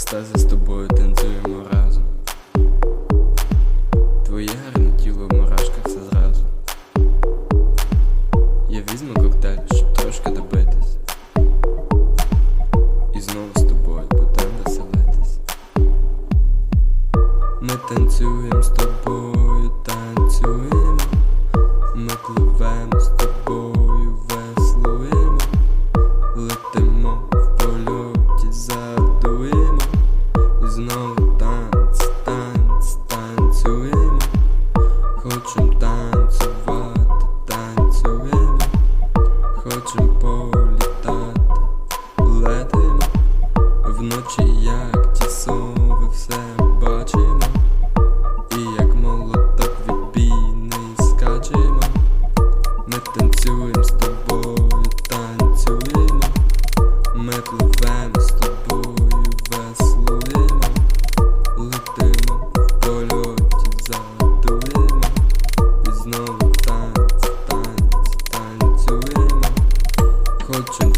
екстазі з тобою танцюємо разом. Твоє гарне тіло в мурашках все зразу. Я візьму коктейль, щоб трошки добитись. І знову з тобою будем веселитись. Ми танцюємо з тобою, танцюємо. Ми пливемо з тобою, політати, летимо. Вночі, Хочем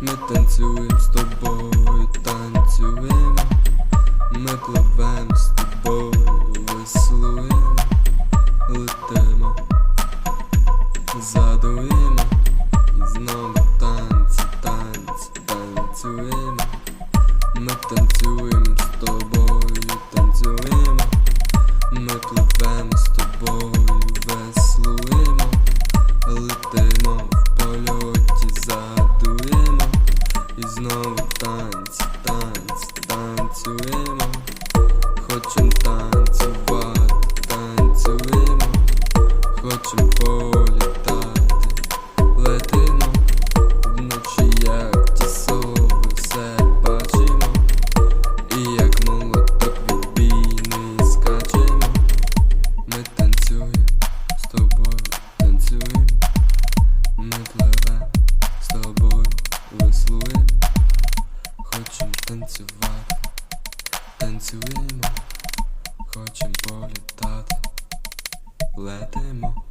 Ми танцюємо з тобою, танцюємо. Ми пливемо з тобою, веслуємо, летимо, задуємо, і знову танці, танці, танцюємо. Ми танцюємо з тобою, танцюємо. Ми пливемо з Хочем політати, летимо. Вночі, як ті сови, все бачимо. І як молоток відбійний скачемо. Ми танцюємо з тобою, танцюємо. Ми пливемо з тобою, веслуємо. Хочем танцювати, танцюємо. Хочем політати, летимо.